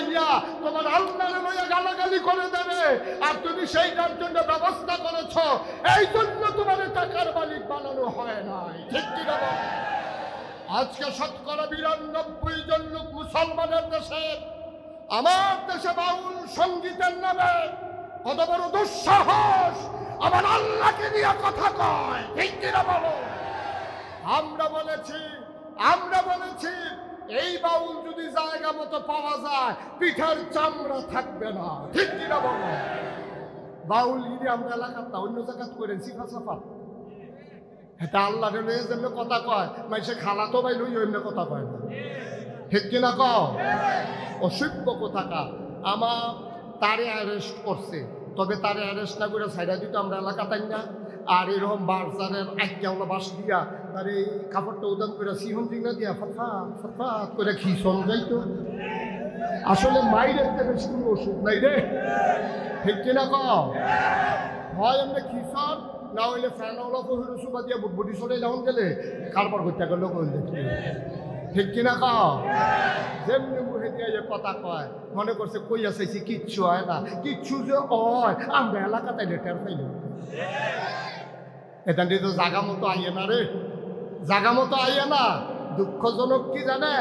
পাইয়া তোমার আল্লাহরে লইয়া গালাগালি করে দেবে। আর তুমি সেইটার জন্য ব্যবস্থা করেছ। এই জন্য তোমার টাকার মালিক বানানো হয় নাই। ঠিক কি আজকে শতকরা বিরানব্বই জন লোক মুসলমানের দেশে, আমার দেশে বাউল সঙ্গীতের নামে কত বড় দুঃসাহস। আমার আল্লাহকে নিয়ে কথা কয়। ঠিক কিনা বলো? আমরা বলেছি আমরা বলেছি এই বাউল যদি জায়গা মতো পাওয়া যায়, পিঠার চামড়া থাকবে না। ঠিক কিনা বলো? বাউল যদি আমরা এলাকার না অন্য জায়গাত করে সিফা সাফা। এটা আল্লাহ যেমন কথা কয়, মাইসে খালা তো ভাই লই অন্য কথা কয় না। ঠিক কিনা ক অসভ্য কোথাকা আমার তারে অ্যারেস্ট করছে, তবে তারে অ্যারেস্ট না করে সাইডা দিত আমরা এলাকা তাই না? আর এরকম বারসারের আজ্ঞাওয়ালা বাস দিয়া তার এই কাপড়টা উদান করে সিহন জিঙ্গা দিয়া ফরফাত ফরফাত করে খিসন যাইতো। আসলে মাইরের থেকে বেশি কোনো ওষুধ নাই রে। ঠিক কিনা ক হয় এমনি খিসন না হইলে ফ্যানওয়ালা পহির সুবা দিয়া বুটবুটি সরে যখন গেলে কারবার করতে গেল দেখি। ঠিক কিনা ক যেমনি মুখে দিয়ে যে কথা কয়, মনে করছে কই আসাইছি কিচ্ছু হয় না। কিচ্ছু যে হয়, আমরা এলাকাতে লেটার পাইল এটা তো জাগা মতো আইয়ে না রে। জাগা মতো আইয়ে না। দুঃখজনক কি জানে?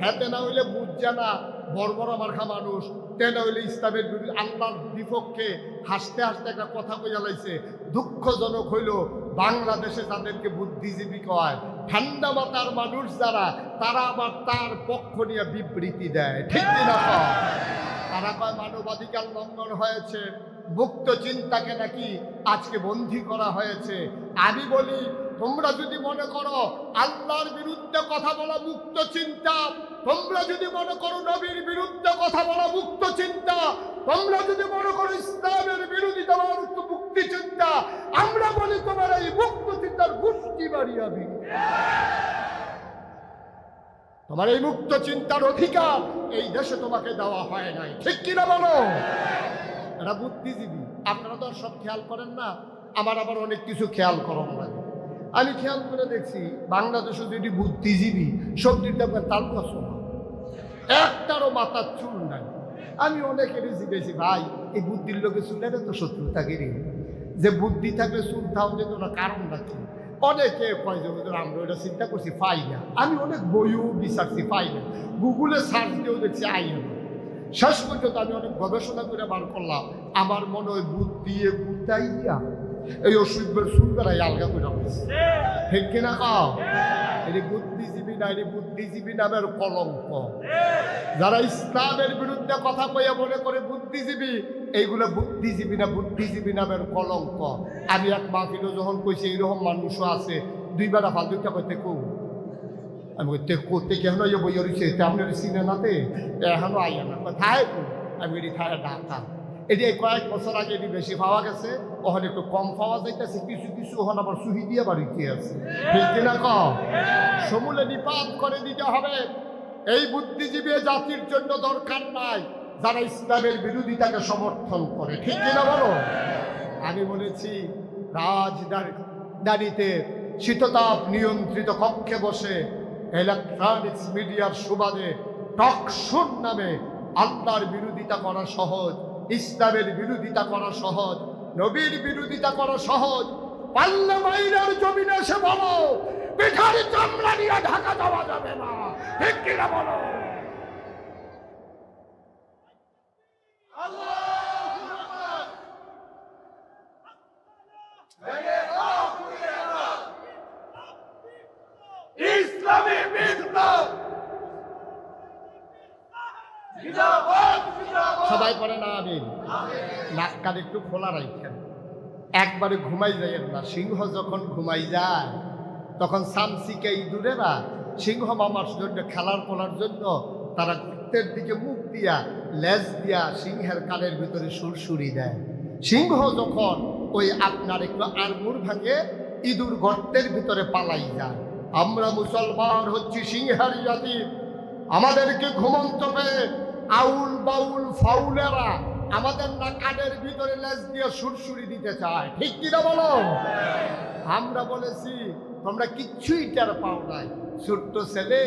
হ্যাঁ না হইলে বুঝছে না। বড় মার্খা মানুষ। তেনা হইলে ইসলামের বিরুদ্ধে আল্লাহর বিপক্ষে হাসতে হাসতে একটা কথা কইয়া লাইছে। দুঃখজনক হইল বাংলাদেশে তাদেরকে বুদ্ধিজীবী কয়, ঠান্ডা মাতার মানুষ যারা, তারা আবার তার পক্ষ নিয়ে বিবৃতি দেয়। ঠিক কিনা তারা কয়, মানবাধিকার লঙ্ঘন হয়েছে। মুক্ত চিন্তাকে নাকি আজকে বন্দী করা হয়েছে? আমি বলি, তোমরা যদি মনে করো আল্লাহর বিরুদ্ধে কথা বলা মুক্ত চিন্তা, তোমরা যদি মনে করো নবীর বিরুদ্ধে কথা বলা মুক্ত চিন্তা, তোমরা যদি মনে করো ইসলামের বিরোধিতা বলা মুক্ত চিন্তা, আমরা বলি তোমার এই মুক্ত চিন্তার গোষ্ঠী বাড়িয়াবি তোমার এই মুক্ত চিন্তার অধিকার এই দেশে তোমাকে দেওয়া হয় নাই। ঠিক কিনা বলো? এরা বুদ্ধিজীবী। আপনারা তো আর সব খেয়াল করেন না আমার আবার অনেক কিছু খেয়াল করেন লাগে আমি খেয়াল করে দেখছি বাংলাদেশে যদি বুদ্ধিজীবী সবজির দাম তার পছন্দ একটারও মাথার চুল নাই। আমি অনেকেরই জিজ্ঞেছি ভাই, এই বুদ্ধির লোকে চুলের তো শত্রু থাকে রে। যে বুদ্ধি থাকলে চুল থাও যেত না, কারণটা কি? অনেকে কয় যে আমরা ওটা চিন্তা করছি, পাই না। আমি অনেক বইও বিচারছি, পাই না। গুগলে সার্চ দিয়েও দেখছি, আই না। শেষ পর্যন্ত আমি অনেক গবেষণা করে বার করলাম। আমার মনে হয় বুদ্ধি এ বুদ্ধাইয়া এই অসুখের সুন্দরাই আলগা করে ঠিক কিনা কাও? এটি বুদ্ধিজীবী না এটি বুদ্ধিজীবী নামের কলঙ্ক। যারা ইসলামের বিরুদ্ধে কথা কইয়া মনে করে বুদ্ধিজীবী এইগুলো বুদ্ধিজীবী না বুদ্ধিজীবী নামের কলঙ্ক। আমি এক মাহফিলও যখন কইছি এইরকম মানুষও আছে। দুইবার ফালতুটা করতে কৌ আমি করতে করতে কেন ইয়ে বই রয়েছে? আপনার সিনে নাতে এখনও আইয়া না। কোথায় আমি এটি খায় ডাকা এটি এই কয়েক বছর আগে এটি বেশি পাওয়া গেছে। ওখানে একটু কম পাওয়া যাইতেছে। কিছু কিছু ওখানে আবার সুহি দিয়ে বাড়িতে আছে। ঠিক কিনা কম সমূলে নিপাত করে দিতে হবে। এই বুদ্ধিজীবী জাতির জন্য দরকার নাই যারা ইসলামের বিরোধিতাকে সমর্থন করে। ঠিক কিনা বলো? আমি বলেছি, রাজধানীতে শীততাপ নিয়ন্ত্রিত কক্ষে বসে ইলেকট্রনিক্স মিডিয়ার সুবাদে টকশুর নামে আল্লাহর বিরোধিতা করা সহজ, ইসলামের বিরোধিতা করা সহজ, নবীর বিরোধিতা করা সহজ। পাল্লা এসে বলো, পিঠারি চামড়া নিয়ে ঢাকা যাবে না। ঠিক কিনা বলো? ইসলামী সবাই করে না আমি নাক কান একটু খোলা রাখেন একবারে ঘুমাই যায় না। সিংহ যখন ঘুমাই যায়, তখন সামসিকে ইঁদুরেরা সিংহ মামার জন্য, খেলার পড়ার জন্য, তারা গর্তের দিকে মুখ দিয়া, লেজ দিয়া সিংহের কানের ভিতরে সুরসুরি দেয়। সিংহ যখন ওই আপনার একটু আঙ্গুর ভাঙে, ইঁদুর গর্তের ভিতরে পালাই যায়। আমরা মুসলমান হচ্ছি সিংহের জাতি। আমাদেরকে ঘুমন্ত পেয়ে আউল বাউল ফাউলেরা আমাদের না কানের ভিতরে লেজ দিয়ে সুরসুরি দিতে চায়। ঠিক কিনা বলো? আমরা বলেছি, তোমরা কিচ্ছুই টের পাও নাই। ছোট্ট ছেলে,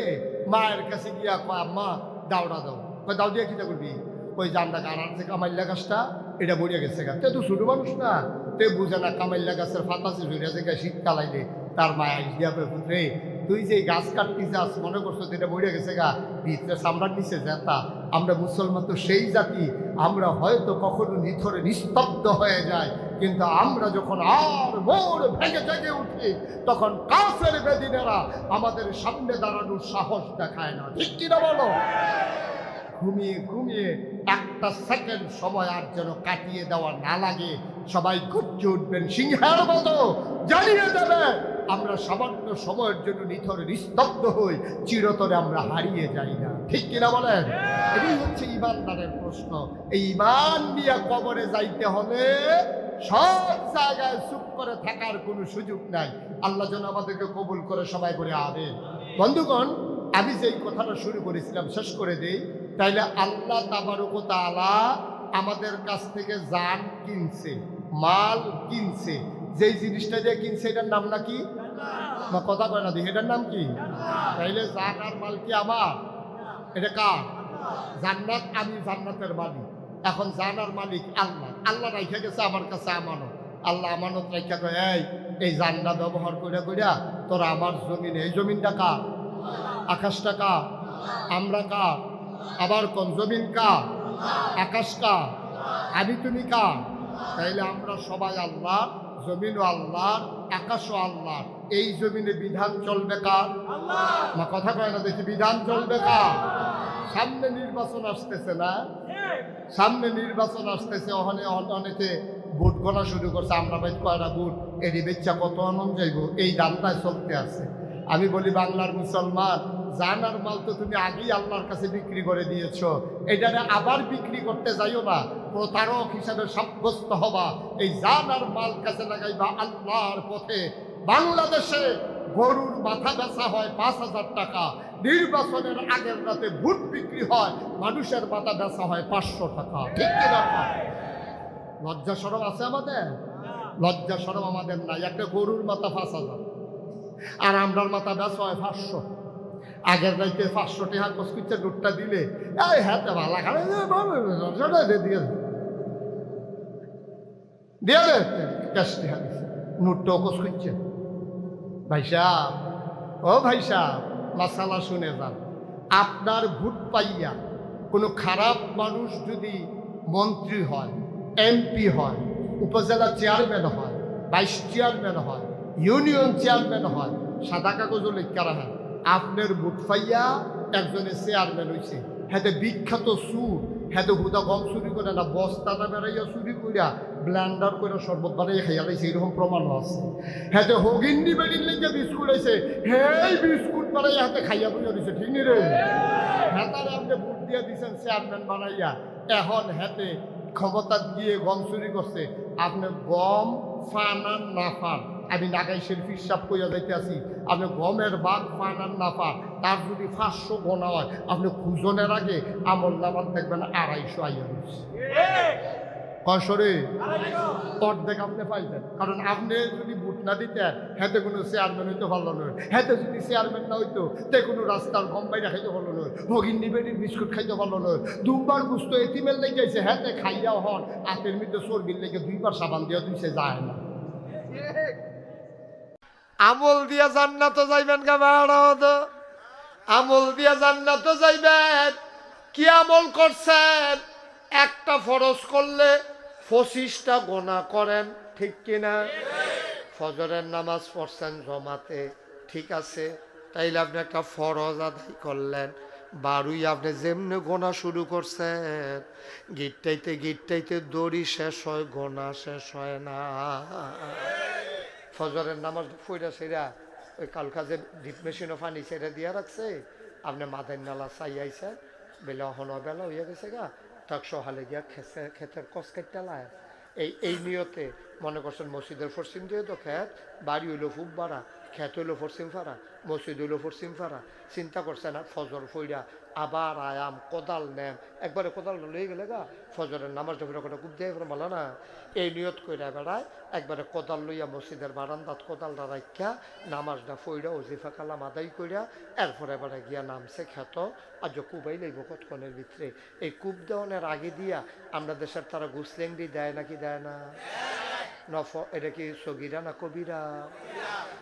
মায়ের কাছে গিয়া কয় মা দাওড়া দাও। কই দাও দিয়ে কিটা করবি? ওই জানটা গাড়ার থেকে কামাইল্লা গাছটা এটা বড়িয়া গেছে গা। তে ছোট মানুষ না। তে বুঝে না কামাইল্লা গাছের ফাতাসে ঝুড়িয়া থেকে শীতকাল আইলে। তার মায় আইস দিয়া পুত্রে তুই যে গাছ কাটতে যাস মনে করছ যে এটা মরিয়া গেছে গা? ভিতরে চামড়ার নিচে জেতা। আমরা মুসলমান তো সেই জাতি, আমরা হয়তো কখনো নিথরে নিস্তব্ধ হয়ে যায় কিন্তু আমরা যখন আর মোর ভেঙে জেগে উঠি, তখন কাফের বেদিনেরা আমাদের সামনে দাঁড়ানোর সাহস দেখায় না। ঠিক কিনা বলো? ঘুমিয়ে ঘুমিয়ে একটা সেকেন্ড সময় আর যেন কাটিয়ে দেওয়া না লাগে, সবাই গর্জে উঠবেন সিংহের মতো জানিয়ে দেবে আমরা সামান্য সময়ের জন্য নিথরে নিস্তব্ধ হই, চিরতরে আমরা হারিয়ে যাই না। ঠিক কিনা বলেন? এটাই হচ্ছে ইমানদারের প্রশ্ন। এই ইমান নিয়ে কবরে যাইতে হলে সব জায়গায় চুপ করে থাকার কোনো সুযোগ নাই। আল্লাহ যেন আমাদেরকে কবুল করে সবাই করে আবেন বন্ধুগণ, আমি যেই কথাটা শুরু করেছিলাম, শেষ করে দেই। তাইলে আল্লাহ তাবারকতালা আমাদের কাছ থেকে যান কিনছে, মাল কিনছে যেই জিনিসটা দিয়ে কিনছে, এটার নাম নাকি? বা কথা কয় না দেখি এটার নাম কি? তাইলে জান আর মাল কি আমার? এটা কার? জান্নাত, আমি জান্নাতের মালিক। এখন জানার মালিক আল্লাহ। আল্লাহ রাইখা গেছে আমার কাছে আমানত। আল্লাহ আমানত রাইখা কয়, এই এই জান্না ব্যবহার করে কইরা তোরা আমার জমিনে, এই জমিনটা কার? আকাশটা কার? আমরা কার? আবার কোন জমিন কার? আকাশ কার? আমি তুমি কার? তাইলে আমরা সবাই আল্লাহ জমিনও আল্লাহ আকাশও আল্লাহ এই জমিনে বিধান চলবে কার? মা কথা কয় না দেখি বিধান চলবে কার? সামনে নির্বাচন আসতেছে না? সামনে নির্বাচন আসতেছে ওখানে অনেকে ভোট গণা শুরু করছে আমরা ভাই কয়টা ভোট? এটি বেচ্চা কত আনন্দ যাইব? এই দামটায় চলতে আছে। আমি বলি বাংলার মুসলমান জানার মাল তো তুমি আগেই আল্লাহর কাছে বিক্রি করে দিয়েছ। এটারে আবার বিক্রি করতে যাইও না। প্রতারক হিসাবে সাব্যস্ত হবা। এই জানার মাল কাছে লাগাইবা আল্লাহর পথে। বাংলাদেশে গরুর মাথা বেচা হয় পাঁচ হাজার টাকা। নির্বাচনের আগের রাতে ভোট বিক্রি হয়, মানুষের মাথা বেচা হয় পাঁচশো টাকা। ঠিক লজ্জা সরম আছে আমাদের? লজ্জা সরম আমাদের নাই। একটা গরুর মাথা পাঁচ হাজার। আর আমরার মাথা বেচা হয় পাঁচশো। আগের রাইতে পাঁচশো টাকা কসকুচ্ছে নোটটা দিলে, এই হ্যাঁ ভালো খাবে দিয়ে দিয়ে নোটটাও কসকুচ্ছে ও ভাই মাসালা শুনে যান। আপনার ভোট পাইয়া কোনো খারাপ মানুষ যদি মন্ত্রী হয়, এমপি হয়, উপজেলা চেয়ারম্যান হয়, ভাইস চেয়ারম্যান হয়, ইউনিয়ন চেয়ারম্যান হয়, সাদা কাগজও লেখা রাখেন। আপনার ভোট পাইয়া একজনের চেয়ারম্যান হয়েছে হ্যাঁ বিখ্যাত সুর হ্যাঁ হুদা গম চুরি করে না বস্তাটা বেড়াইয়া চুরি করিয়া ব্ল্যান্ডার করে শরবত বানাইয়া খাইয়া লাইছে, এরকম প্রমাণও আছে। হ্যাঁ হগিন্দি বেড়ির লেগে বিস্কুট আছে হেই বিস্কুট বানাইয়া হাতে খাইয়া বুঝে দিছে, ঠিক নি রে? হ্যাঁ তারা আপনি ভোট দিয়ে দিচ্ছেন চেয়ারম্যান বানাইয়া। এখন হেতে ক্ষমতা দিয়ে গম চুরি করছে, আপনি গম ফান আর না ফান আমি নাগাই নাগাইশের হিসাব কইয়া যাইতে আছি আপনি গমের বাঘ ফান আর না ফান তার যদি পাঁচশো গোনা হয়, আপনি খুঁজনের আগে আমল নামার দেখবেন আড়াইশো আইয়া কয়শরে অর্ধেক আপনি পাইতেন কারণ আপনি যদি ভোট না দিতেন হেতে কোনো চেয়ারম্যান হইতে ভালো নয় হেতে যদি চেয়ারম্যান না হইতো, তে কোনো রাস্তার গম বাইরে খাইতে ভালো নয় ভগিন নিবেদির বিস্কুট খাইতে ভালো নয় দুবার গুস্ত এটিমেল লেগে গেছে হেতে খাইয়াও হন, হাতের মধ্যে চর্বির লেগে দুইবার সাবান দিয়া দুইছে যায় না। আমল দিয়া জান্নাত যাইবেন গা ভারত আমল দিয়া জান্নাত যাইবেন। কি আমল করছেন? একটা ফরজ করলে পঁচিশটা গোনা করেন, ঠিক কিনা? ফজরের নামাজ পড়ছেন জমাতে, ঠিক আছে? তাইলে আপনি একটা ফরজ আদায় করলেন। বারুই আপনি যেমনি গোনা শুরু করছেন, গিটটাইতে গিটটাইতে দড়ি শেষ হয়, গোনা শেষ হয় না। ফজরের নামাজ ফুইরা সেরা ওই কালকাজে ডিপ মেশিনও পানি ছেড়ে দিয়া রাখছে, আপনি মাথায় নালা চাই আইসে, বেলা হন বেলা হইয়া গেছে গা, তাক সহালে গিয়া খেসে, খেতের কস কাটতে লায়। এই এই নিয়তে মনে করছেন মসজিদের পশ্চিম দিয়ে তো খেত, বাড়ি হইল খুব বাড়া খ্যাত হইল পশ্চিম ফাড়া, মসজিদ হইল পশ্চিম চিন্তা করছে না, ফজর ফইরা আবার আয়াম, কোদাল নেন একবারে কোদাল লয়ে গেলে গা, ফজরের নামাজ যখন ওটা খুব দেয় বলো না, এই নিয়ত কইরা বেড়ায়, একবারে কোদাল লইয়া মসজিদের বারান্দাত কোদালটা রাখা নামাজটা ফইরা ওজিফা কালাম আদায় কইরা, এরপরে এবারে গিয়া নামছে খ্যাত আর যে কুবাই লইব কতক্ষণের ভিতরে? এই কূপ দেওয়ানের আগে দিয়া আমরা দেশের তারা গুসলেংডি দেয় নাকি দেয় না? নফ, এটা কি সগিরা না কবিরা?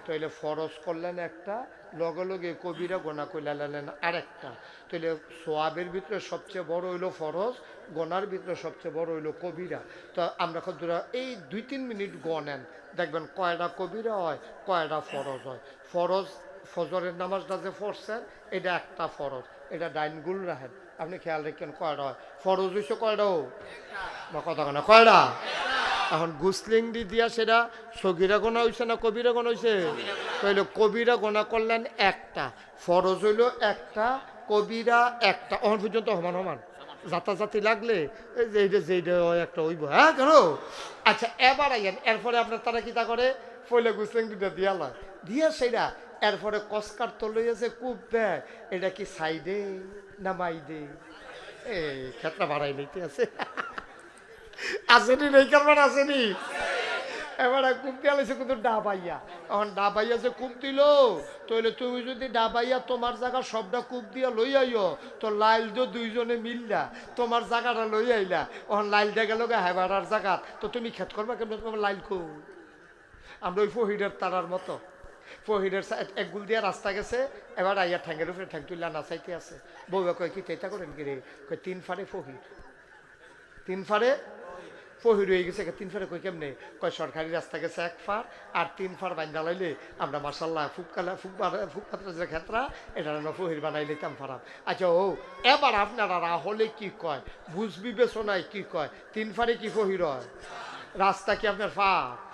তাইলে ফরজ করলেন একটা লগে লগে কবিরা গোনা কইলালেন আরেকটা। তাইলে সোয়াবের ভিতরে সবচেয়ে বড় হইল ফরজ, গোনার ভিতরে সবচেয়ে বড় হইল কবিরা। তো আমরা কতটা এই দুই তিন মিনিট গনেন, দেখবেন কয়টা কবিরা হয়, কয়টা ফরজ হয়। ফরজ, ফজরের নামাজটা যে পড়ছেন, এটা একটা ফরজ, এটা ডাইনগুল রাখেন। আপনি খেয়াল রাখেন কয়টা হয়। ফরজ হইছে কয়টাও বা কথা কয়টা? এখন গুসলিং দি দিয়া সেটা সগিরা গোনা হয়েছে না কবিরা গোনা হয়েছে তাইলে কবিরা গোনা করলেন একটা, ফরজ হইল একটা, কবিরা একটা। অহন পর্যন্ত সমান সমান। জাতাজাতি লাগলে এইটা যেইটা একটা হইব। হ্যাঁ কেন? আচ্ছা এবার আইয়েন, এরপরে আপনার তারা কি তা করে? পয়লা গুসলিং দুটা দিয়া লয়। দিয়া সেটা, এরপরে কসকার তো লইয়াছে কূপ দেয়। এটা কি সাইডে না মাইডে? এই ক্ষেত্রা বাড়াই লইতে আছে। আসেনি নেই কারণ আসেনি। এবারে দিয়ে আলাইছে কিন্তু ডাবাইয়া এখন ডাবাইয়া যে কূপ দিল তাহলে তুমি যদি ডাবাইয়া তোমার জায়গা সবটা কূপ দিয়া লই আইও, তো লাইল তো দুইজনে মিললা, তোমার জায়গাটা লই আইলা। এখন লাইলটা গেল গা হেবারার জায়গা, তো তুমি খেত করবা কেমন? তোমার লাইল খুব আমরা ওই ফহিরের তারার মতো। ফহিরের এক গুল দিয়া রাস্তা গেছে, এবার আইয়া ঠ্যাঙ্গের উপরে ঠ্যাং তুললা নাচাইতে আছে। বউয়া কয়, কি তেতা করেন কি রে? কয়, তিন ফারে ফহির। তিন ফাড়ে ফহির হয়ে গেছে, তিন ফারে কই কেমনে? কয়, সরকারি রাস্তা গেছে এক ফার, আর তিন ফার বাইন্দা লাইলে আমরা মার্শাল্লাহ ফুকালা ফুক ফুকপাত্র যে ক্ষেত্রা, এটা আমরা পহির বানাই লইতাম ফারাম। আচ্ছা ও, এবার আপনারা হলে কি কয়? বুঝ বিবেচনায় কি কয়? তিন ফারে কি পহির হয়? রাস্তা কি আপনার ফার?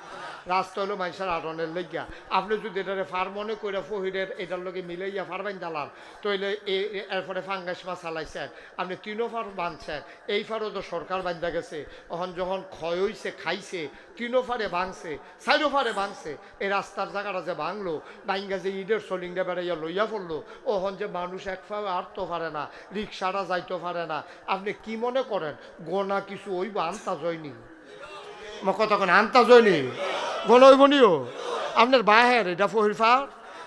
রাস্তা হলো মানুষের আটনের লইয়া আপনি যদি এটারে ফার মনে করে ফহিরের এটার লগে মিলাইয়া ফার বাইন দালান তইলে এরপরে ফাঙ্গাস মাছ চালাইছেন আপনি তিনও ফার বাঁধছেন, এই ফারও তো সরকার বান্ধা গেছে। তখন যখন ক্ষয় খাইছে, তিনও ফারে ভাঙছে চাইরো ফারে ভাঙছে, এই রাস্তার জায়গাটা যে ভাঙলো বাইঙ্গা যে ইডের সোলিংটা বেড়াইয়া লইয়া পড়ল ওহন যে মানুষ এক ফাও আটতে পারে না, রিক্সাটা যাইতে পারে না। আপনি কি মনে করেন, গোনা কিছু ওই আনতা জয়নি? মই কথা কোন গণইবনিও আপনার বাহের এটা ফহিরফা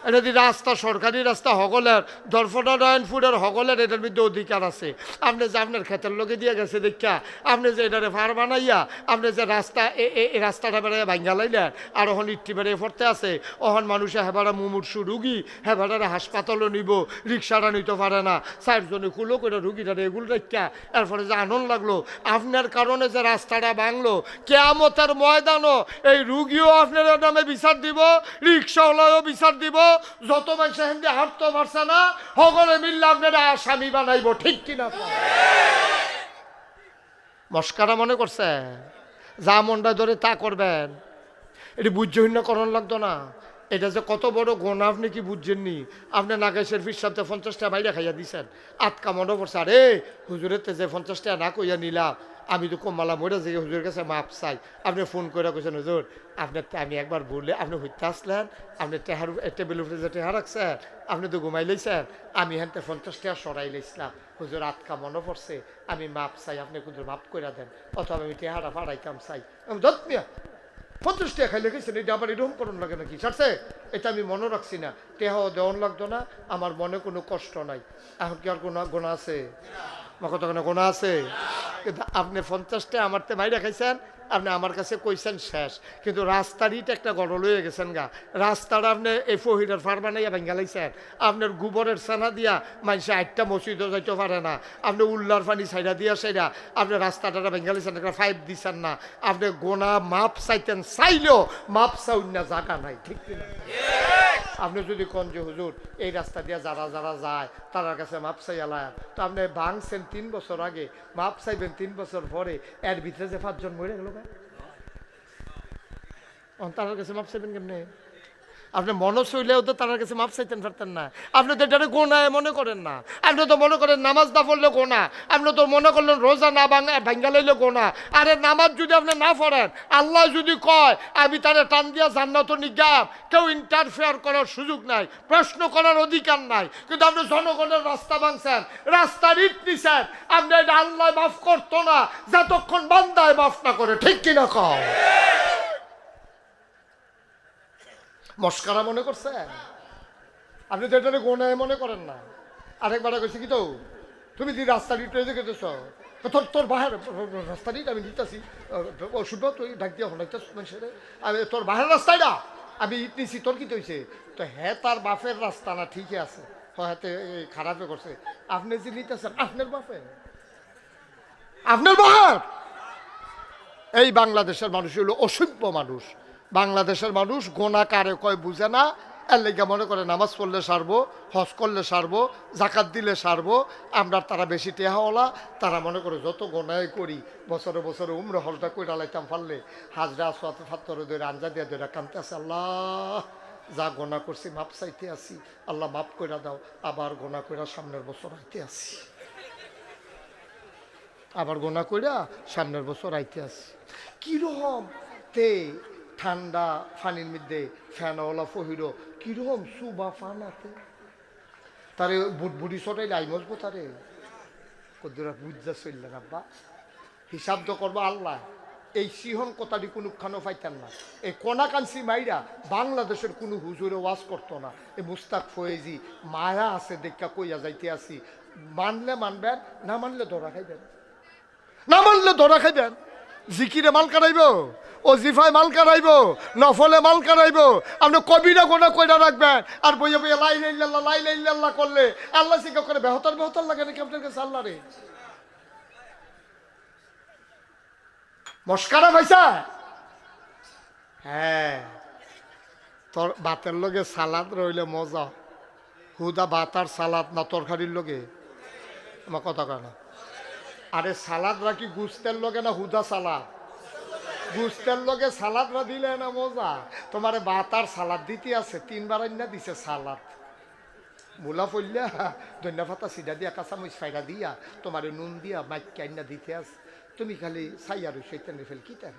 এটা রাস্তা, সরকারি রাস্তা, হগলের দর্ফনারায়ণপুরের হগলের এটার মধ্যে অধিকার আছে। আপনি যে আপনার ক্ষেতের লোকে দিয়ে গেছে দেখা, আপনি যে এটারে ফার বানাইয়া, আপনি যে রাস্তা এই রাস্তাটা বেড়াইয়া ভাঙ্গা লাইলেন, আর ওখান ইট্টি বেড়ে পড়তে আছে ওখান মানুষে হেবারা মুমূর্ষু রুগী হেবারে হাসপাতালও নিব, রিক্সাটা নিতে পারে না, চারজনে কুলো করে রুগীটা এগুলো দেখা, এরপরে যে আনন্দ লাগল, আপনার কারণে যে রাস্তাটা ভাঙলো, কেয়ামতের ময়দানও এই রুগীও আপনার নামে বিচার দিব রিক্সাওয়ালাও বিচার দিব যত মানুষ হিন্দি হাঁটতে পারছে না, সকলে মিললে আপনারা আসামি বানাইব, ঠিক কিনা? মস্কারা মনে করছে? যা মনটা ধরে তা করবেন। এটি বুঝ্যহীনকরণ লাগতো না। এটা যে কত বড় গোনা আপনি কি বুঝছেননি? আপনি নাগেশের ফির সাথে পঞ্চাশটা বাইরে খাইয়া দিছেন। আটকা মনে পড়ছে, আরে, হুজুরের তে যে পঞ্চাশটা না কইয়া নিলাম। আমি তো কমালা মরে যে হুজুরের কাছে মাপ চাই। আপনি ফোন করে কইছেন, হুজুর আপনার আমি একবার বললে আপনি হইতে আসলেন, আপনি টেহার টেবিল উপরে যে টেহা রাখছেন, আপনি তো ঘুমাই লইছেন, আমি হেনতে পঞ্চাশ টাকা সরাই লইছিলাম। হুজুর আটকা মনে পড়ছে, আমি মাপ চাই, আপনি কিন্তু মাপ করে দেন, অথবা আমি টেহারা ফাড়াইতাম চাই। আমি মিয়া, পঞ্চাশ টাকা খাইলে গেছেন এটা আবার এরকম করুন লাগে নাকি? ছাড়ছে? এটা আমি মনে রাখছি না। টেহাও দেওয়ান লাগতো না, আমার মনে কোনো কষ্ট নাই। এখন কি আর কোনো গোনা আছে? আমার কত কোনো গোনা আছে? আপনি পঞ্চাশটা আমার তে মাইরা খাইছেন আপনি আমার কাছে কইছেন শেষ, কিন্তু রাস্তারইটা একটা গড়ল হয়ে গেছেন গা। রাস্তাটা আপনি এই ফহিরের ফার বানাইয়া ভেঙ্গালাইছেন আপনার গোবরের সানা দিয়া মানুষে আটটা মসজিদও যাইতে পারে না। আপনি উল্লার পানি সাইডা দিয়া সাইডা আপনি রাস্তাটা ভেঙ্গালাইছেন একটা ফাইভ দিছেন না। আপনি গোনা মাপ চাইতেন, চাইলেও মাপ চাউন না জায়গা নাই, ঠিক কিনা? আপনি যদি কন যে, হুজুর, এই রাস্তা দিয়ে যারা যারা যায় তার কাছে মাপ চাইয়ালায় তো আপনি ভাঙছেন তিন বছর আগে, মাপ চাইবেন তিন বছর পরে, এর ভিতরে যে পাঁচজন মরে গেল তার কাছে মাপ চাইবেন কেমনে? আপনি মনে চইলেও তো তার কাছে মাপ চাইতেন পারতেন না। আপনি তো এটারে গোনায় মনে করেন না। আপনি তো মনে করেন নামাজ না পড়লে গোনা। আপনি তো মনে করলেন রোজা না ভাঙা ভাঙ্গা গোনা। আরে নামাজ যদি আপনি না পড়েন, আল্লাহ যদি কয়, আমি তারে টান দিয়া জান্নাত নিগাম, কেউ ইন্টারফেয়ার করার সুযোগ নাই, প্রশ্ন করার অধিকার নাই, কিন্তু আপনি জনগণের রাস্তা ভাঙছেন, রাস্তার ইট নিছেন, আপনি এটা আল্লাহ মাফ করতো না, যতক্ষণ বান্দায় মাফ না করে, ঠিক কিনা কও? মস্কারা মনে করছে? আপনি তো এটা গোনায় মনে করেন না। আরেকবার কইছি কি তো, তুমি যে রাস্তা দিতে গেতেছ তোর তোর বাহার রাস্তা দিন আমি দিতেছি। শুনব তুই ডাক দিয়া হনাইতে মানুষের। আমি তোর বাহার না, আমি ইট নিছি, তোর কি হয়েছে তো হ্যাঁ তার বাপের রাস্তা না, ঠিকই আছে। হয়তো খারাপে করছে। আপনি যে নিতেছেন, আপনার বাপে আপনার বাহার এই বাংলাদেশের মানুষ হলো অসভ্য মানুষ। বাংলাদেশের মানুষ গোনা কারে কয় বুঝে না? এর লেগে মনে করে নামাজ পড়লে সারবো, হজ করলে সারবো, জাকাত দিলে সারবো, আমরা তারা বেশি টেহাওয়ালা, তারা মনে করে যত গোনায় করি, বছরে বছরে উমরে হলটা কই ডালাইতাম পারলে হাজরা সোয়াতে ফাত্তরে ধরে আঞ্জা দিয়ে ধরে কানতে আছে আল্লাহ, যা গোনা করছি মাপ চাইতে আসি, আল্লাহ মাপ কইরা দাও, আবার গোনা কইরা সামনের বছর আইতে আসি। আবার গোনা কইরা সামনের বছর আইতে আসি। কীরকম? তে ঠান্ডা ফানির মধ্যে ফ্যানওয়ালা ফহিরো কীরকম সুবা ফান আছে? তারে বুট বুড়ি সটাই লাই মজবো তারে কদ্দুরা বুঝা চললেন আব্বা। হিসাব তো করব আল্লাহ। এই সিহন কথাটি কোনো খানো পাইতেন না। এই কানসি মাইরা বাংলাদেশের কোনো হুজুরে ওয়াজ করতো না। এই মুস্তাক ফয়েজি মায়া আছে, দেখা কইয়া যাইতে আসি। মানলে মানবেন, না মানলে ধরা খাইবেন। না মানলে ধরা খাইবেন। জিকিরে মাল কাটাইব? ও জিফায় মাল কাটাইব নফলে মাল কাটাইব আপনি কবিরা গোনা কইরা রাখবেন। আর বইয়া বইয়া লাই লাইল্লাহ লাই লাইল্লাহ করলে আল্লাহ শিখা করে, বেহতার বেহতার লাগে নাকি আপনার কাছে আল্লাহ রে? মস্কারা ভাইসা? হ্যাঁ। তোর ভাতের লগে সালাদ রইলে মজা। হুদা ভাত আর সালাদ না তরকারির লগে? আমার কথা কেন আরে সালাদ রাখি গুস্তের লগে না হুদা সালাদ? গুস্তের লগে সালাদ রা দিলে না মজা? তোমারে ভাত আর সালাদ দিতে আছে তিনবার আইনা দিছে সালাদ। মূলা পড়লিয়া ধন্যা পাতা সিধা দিয়া কাঁচামরিচ ফাইরা দিয়া তোমারে নুন দিয়া মাইক আইনা দিতে আছে। তুমি খালি সাই আর সেইতেন ফেল কি তার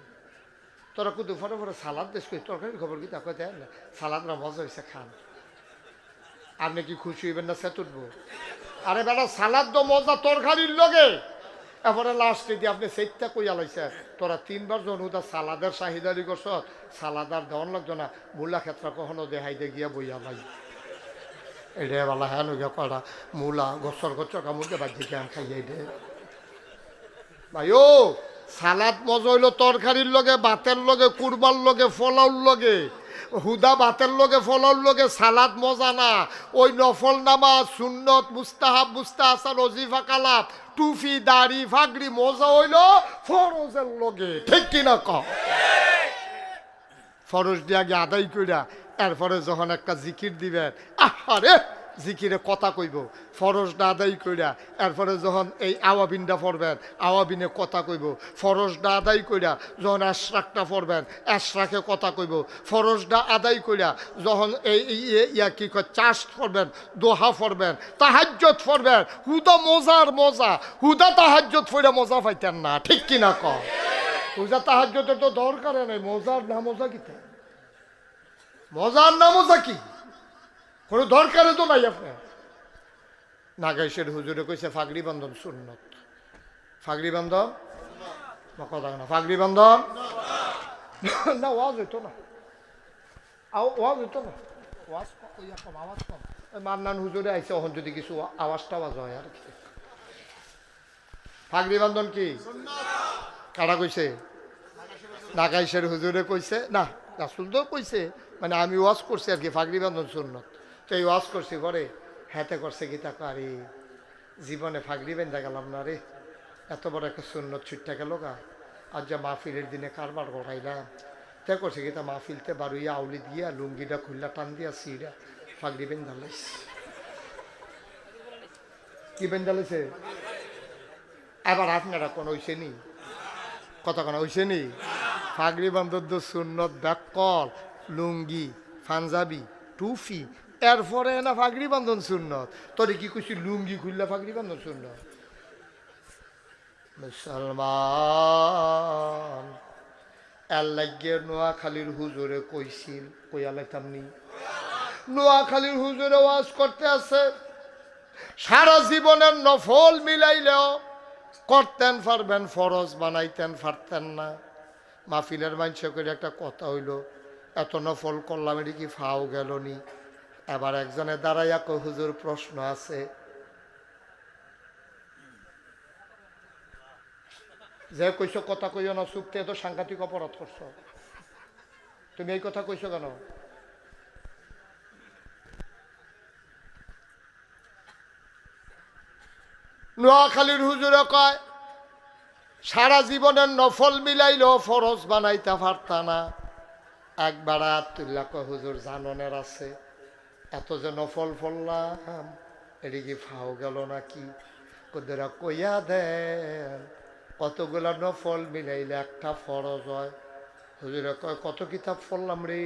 তোরা কুদু ফটো ফটো সালাদ দেশ কই তরকারি খবর কি না সালাদ না মজা হয়েছে খান আপনি কি খুশি হইবেন না সে তুটবো আরে বেটা সালাদ তো মজা তরকারির লগে। এরপরে লাস্টে দিয়ে আপনি সেইটা কইয়া লাইছে, তোরা তিনবার জন উদা সালাদের চাহিদারি করছ সালাদার দেওয়ান লাগতো না, মূলা ক্ষেত্র কখনো দেখাই দে গিয়া বইয়া লাই এটা বলা হ্যাঁ গিয়া কটা মূলা গছর গছর কামড়কে বাদ দিকে খাইয়াই দে। ভাই ও সালাদ মজা হইল তরকারির লগে ভাতের লগে কুরবার লগে ফলাউর লগে, হুদা ভাতের লগে ফলাউর লগে সালাদ মজা না। ওই নফল নামাজ, সুন্নত, মুস্তাহাব মুস্তাহাসান ওজিফা কালাপ টুফি দাড়ি ফাগড়ি মজা হইল ফরজের লগে। ঠিক কিনা ক ফরজ দিয়ে আগে আদায় কইরা, এরপরে যখন একটা জিকির দিবেন, আহারে! জিকিরে কথা কইব, ফরজ না আদায় কইরা। এরপরে যখন এই আওয়াবিনটা পড়বেন, আওয়াবিনে কথা কইব, ফরজ না আদায় কইরা যখন আশ্রাকটা পড়বেন, আশরাকে কথা কইব, ফরজ না আদায় কইরা যখন এই ইয়া কি কয় চাষ পড়বেন, দোহা পড়বেন তাহাজ্জত পড়বেন, হুদা মজার মজা, হুদা তাহাজ্জত পড়ে মজা পাইতেন না, ঠিক কিনা ক হুদা তাহাজ্জতের তো দরকার নাই, মজার না মজা কি মজার না মজা কি? কোনো দরকারে তো নাই আপনার। নাগাইশের হুজুরে কইছে, ফাগড়ি বন্ধন সুন্নত। ফাগড়ি বন্ধন বা কথা না। ফাগড়ি বন্ধন না, ওয়াজ হইতো না। ওয়াজ হইতো না? ওয়াজ কম আওয়াজ কম। মান্নান হুজুরে আইসে ওখান যদি কিছু আওয়াজটা আওয়াজ হয় আর কি। ফাগড়ি বন্ধন কি? কারা কইছে? নাগাইশের হুজুরে কইছে। না, রাসুল তো কইছে। মানে আমি ওয়াজ করছি আর কি, ফাগড়ি বান্ধন সুন্নত। তো এই ওয়াজ করছি পরে হাতে করছে কি তাকে আরে, জীবনে ফাগড়ি বেঁধে গেলাম না রে, এত বড় একটা সুন্নত ছুটতে গেল গা আর যা মাহফিলের দিনে কারবার করাইলাম তে করছে কি তা মাহফিলতে বারুইয়া আউলি দিয়া, লুঙ্গিটা খুললা টান দিয়া সিরা ফাগড়ি বেঁধালাইস কি বেঁধালাইছে আবার আপনারা কোন হইছে নি? কথা কোন হইছে নি? ফাগড়ি বান্ধব সুন্নত ব্যাকল, লুঙ্গি, পাঞ্জাবি টুফি এরপরে না ফাগড়ি বান্ধন সুন্নত। তোরে কি কইছি, লুঙ্গি খুললা ফাগড়ি বান্ধন সুন্নত? মুসলমান আল্লাহকে নোয়াখালীর হুজুরে কইছিল, কইয়া লাইতামনি নোয়াখালীর হুজুরে ওয়াজ করতে আছে, সারা জীবনের নফল মিলাইলেও করতেন পারবেন, ফরজ বানাইতেন, পারতেন না। মাহফিলের মানুষে করে একটা কথা হইল, এত নফল করলাম, এটি কি ফাও গেল নি? এবার একজনে দাঁড়াইয়া কো হুজুর, প্রশ্ন আছে। যে কইছো, কথা কইও না চুপতে তো সাংঘাতিক অপরাধ করছ। তুমি এই কথা কইছো কেন? নোয়াখালীর হুজুরে কয়, সারা জীবনের নফল মিলাইলেও ফরজ বানাইতে পারতা না। একবার আতুল্লা কয়, হুজুর, জাননের আছে। এত যে নফল ফললাম এটি কি ফাও গেল নাকি? কোদেরা কইয়া দেন কতগুলা নফল মিলাইলে একটা ফরজ হয়। হুজুরা কয়, কত কিতাব পড়লাম রে?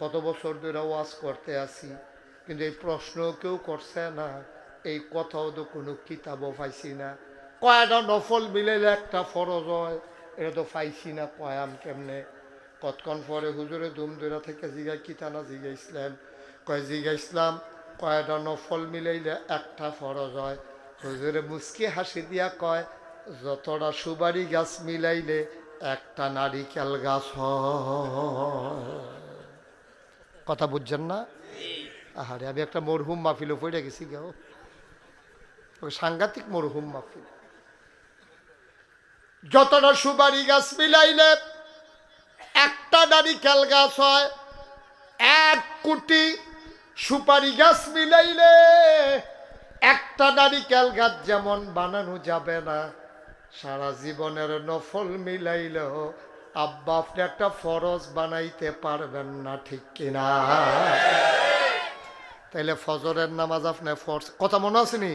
কত বছর ধরে ওয়াজ করতে আসি কিন্তু এই প্রশ্ন কেউ করছে না, এই কথাও তো কোনো কিতাবও পাইছি না। কয়টা নফল মিলাইলে একটা ফরজ হয়, এটা তো পাইছি না কয়াম কেমনে? কতক্ষণ পরে হুজুরে ধুম ধরা থেকে জিগাই কিতানা জিগাইছিলেন? কয় জিগাইছিলাম কয়টা নফল মিলাইলে একটা ফরজ হয়। হুজুরে মুসকি হাসি দিয়া কয়, যতটা সুবারি গাছ মিলাইলে একটা নারিকেল গাছ কথা বুঝছেন না? আহারে, আমি একটা মরহুম মাহফিলও পড়ে গেছি গেও সাংঘাতিক মরহুম মাহফিল। যতটা সুবারি গাছ মিলাইলে একটা নারিকেল গাছ হয়, এক কোটি সুপারি গাছ মিলাইলে একটা নারিকেল গাছ যেমন বানানো যাবে না, সারা জীবনের নফল মিলাইলেও আব্বা আপনি একটা ফরজ বানাইতে পারবেন না, ঠিক কিনা? তাইলে ফজরের নামাজ আপনি ফরজ, কথা মনে আসেনি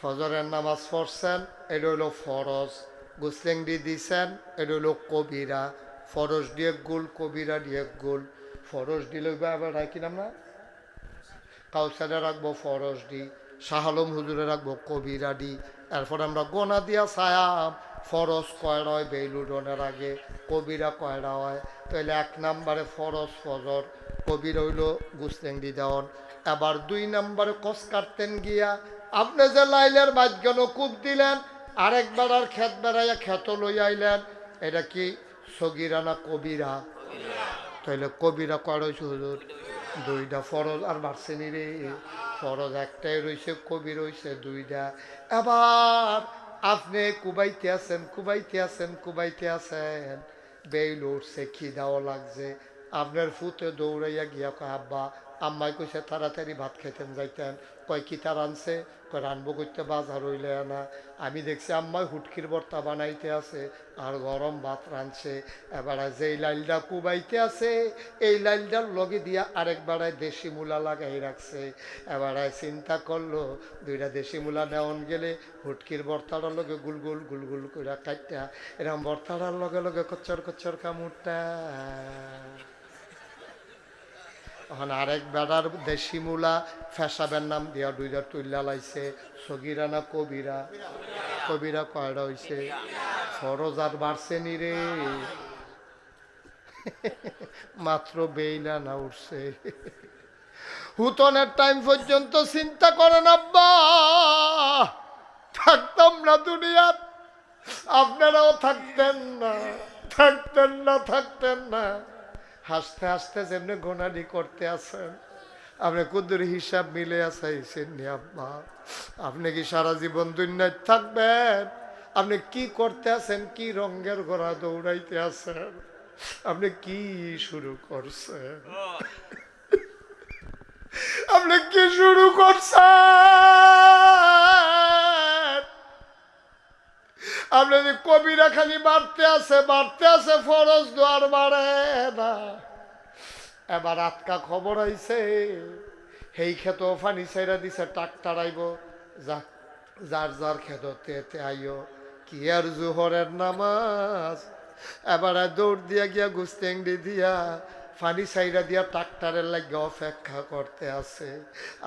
ফজরের নামাজ পড়ছেন, এটা হইল ফরজ। গুসলেংডি দিছেন, এটা হইল কবিরা। ফরজ দিয়ে গোল, কবিরা দিয়ে গোল। ফরজ দিলে আবার রাখি না? কাউসারে রাখব ফরস দি, শাহ আলম হুজুরে রাখব কবিরা দি। এরপর আমরা গোনা দিয়া ছায়াম ফরস কয়রা হয় বেইলুডনের আগে কবিরা কয়রা হয় তাহলে এক নম্বরে ফরস ফজর, কবির হইল গুসলেংডি দেওয়ান। এবার দুই নম্বরে কস কাটতেন গিয়া, আপনি যে লাইলের মাঝখানে কূপ দিলেন, আরেকবার আর খেত বেড়াইয়া খেত লই আইলেন, এটা কি সগিরা না কবিরা? তাইলে কবিরা কয় রয়েছে হুজুর? দুইটা ফরজ আর বাড়ছেনি রে ফরজ একটাই রয়েছে কবি রয়েছে দুইটা। এবার আপনি কুবাইতে আছেন কুবাইতে আছেন কুবাইতে আছেন। বেইল উঠছে, খিদাও লাগছে। আপনার ফুতে দৌড়াইয়া গিয়া আব্বা আম্মাই কইছে, তাড়াতাড়ি ভাত খাইতেন, যাইতেন। কয়, কি তার আনছে? কয়, রানবো করতে বাজার হইলে না। আমি দেখছি আম্মাই হুটকির বর্তা বানাইতে আছে আর গরম ভাত রাঁধছে। এবার যেই লাইলটা কুবাইতে আছে, এই লাইলটার লগে দিয়া আরেক বেড়ায় দেশি মূলা লাগাই রাখছে। এবার চিন্তা করল, দুইটা দেশি মূলা নেওয়ান গেলে হুটকির ভর্তাটার লগে গুলগুল গুলগুল করে কাটটা এরকম ভর্তাটার লগে লগে কচ্চর কচ্চর কামুরটা। এখন আরেক বেড়ার দেশি মূলা, ফেসাবের নাম দিয়া দুইটা তুল্লা লাইছে সগিরা না কবিরা। কবিরা কয়টা হইছে? ফরজ আর বাড়ছে নি রে। মাত্র বেইলা না উঠছে। হুতনের টাইম পর্যন্ত চিন্তা করেন আব্বা। থাকতাম না দুনিয়াত। আপনারাও থাকতেন না থাকতেন না থাকতেন না। হাসতে হাসতে যেমনি গোনানি করতে আছেন, আপনি কুদুর হিসাব মিলে আসাইছেন আব্বা। আপনি কি সারা জীবন দুনিয়ায় থাকবেন? আপনি কি করতে আছেন? কি রঙের ঘোড়া দৌড়াইতে আছেন? আপনি কি শুরু করছেন? আপনি কি শুরু করছেন? আপনি যদি কবিরা খালি বাড়তে আছে বাড়তে আছে ফরজ দোয়ার বাড়ে না। এবার আটকা খবর আইছে সেই ক্ষেত ফানি সাইরা দিছে ট্রাক্টার আইব যা, যার যার খেততে এতে আইও, কি আর জোহরের নামাজ? এবার দৌড় দিয়া গিয়া গুস্তেংডি দিয়া ফানি সাইরা দিয়া ট্রাক্টারের লাগে অপেক্ষা করতে আছে।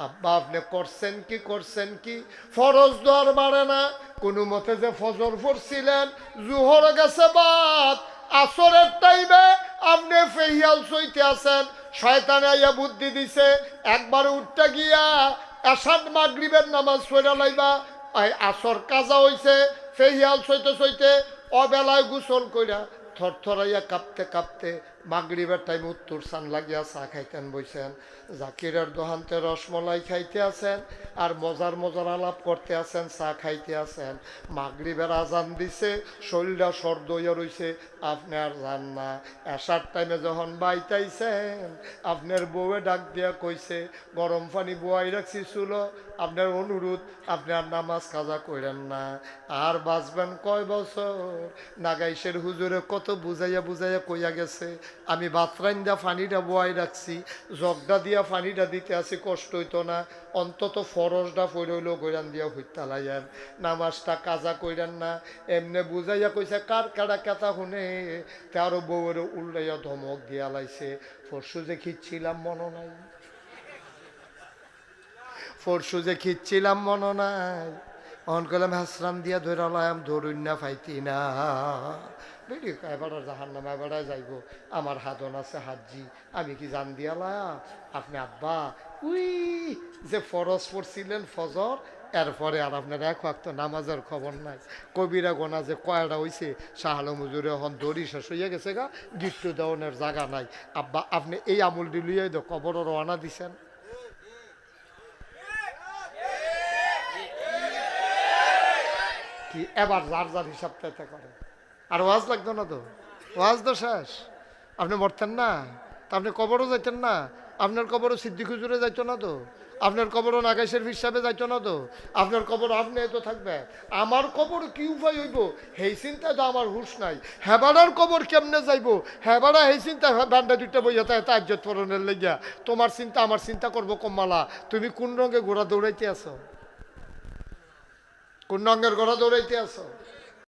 আব্বা, আপনি করছেন কি করছেন কি? ফরজ দর বাড়ে না। কোনো মতে যে ফজর পড়ছিলেন, জুহর গেছে বাদ। আসরের টাইমে আপনি ফেহিয়াল সইতে আছেন। শয়তানে আইয়া বুদ্ধি দিছে, একবার উঠতে গিয়া এসাদ মাগরিবের নামাজ সইরা লাইবা। আসর কাজা হইছে, ফেহিয়াল সইতে সইতে অবেলায় গোসল কইরা থরথরাইয়া কাঁপতে কাঁপতে মাগরিবের টাইমে উত্তর চান লাগিয়া চা খাইতেন বইছেন। জাকিরের দোহান্তে রসমলাই খাইতে আছেন, আর মজার মজার আলাপ করতে আছেন, চা খাইতে আছেন। মাগরিবের আজান দিছে, শরীরটা সর্দ রইছে, আপনি আর যান না। এসার টাইমে যখন বাইতাইছেন, আপনার বউয়ে ডাক দিয়া কইছে, গরম পানি বোয়াই রাখছি চুল, আপনার অনুরোধ, আপনি আর নামাজ কাজা করেন না। আর বাঁচবেন কয় বছর? নাগাইশের হুজুরে কত বুঝাইয়া বুঝাইয়া কইয়া গেছে, আমি বাতরাইন দিয়া পানিটা বোয়াই রাখছি জগডা দিয়া পানিটা দিতে আসি, কষ্ট হইতো না। অন্তত ফরজটা ফইরইল গৈরান দিয়া হইতালাইয়ান নামাজটা কাজা কইরান না। এমনে বুঝাইয়া কইছে, কার কাটা কেতা শুনে? তারও বউয়ের উল্লাইয়া ধমক দিয়া লাইছে। পরশু যে খিচ্ছিলাম মনে নাই। পরশু যে খিচ্ছিলাম মনে নাই। অন করলাম হাসরাম দিয়া ধরে লাম ধরুন না ফাইতি না। বেরি এবার জাহান এবারে যাইব। আমার হাতন আছে হাজি আমি কি জান দিয়ালা আপনি আব্বা, উই, যে ফরজ পড়ছিলেন ফজর, এরপরে আর আপনার এক ওয়াক্ত নামাজের খবর নাই। কবিরা গোনা যে কয়টা হইছে শাহালো মজুরে এখন দড়ি শেষ হইয়া গেছে গা, গিট্টু দেওয়ানের জায়গা নাই। আব্বা, আপনি এই আমুল ডিলিয়ে তো কবর রওনা দিছেন। কি, এবার যার যার হিসাব পেতে করে। আর ওয়াজ লাগতো না তো। ওয়াজ তো শেষ। আপনি মরতেন না। তা আপনি কবরও যাইতেন না। আপনার কবরও সিদ্দিক হুজুরে যাইতো না তো। আপনার কবরও নাগাইশের হিসাবে যাইতো না তো। আপনার কবর আপনি তো থাকবে। আমার কবর কি উপায় হইব? সেই চিন্তা তো আমার হুশ নাই। হেবাড়ার কবর কেমনে যাইব? হেবাড়া সেই চিন্তা বান্ডা দুইটা বইয়া তাই তাজ্জত পরনের লেগিয়া। তোমার চিন্তা, আমার চিন্তা করব কম্মালা। তুমি কোন রঙে ঘোড়া দৌড়াইতে আছো? কোন রঙের ঘোড়া দৌড়াইতে আছো?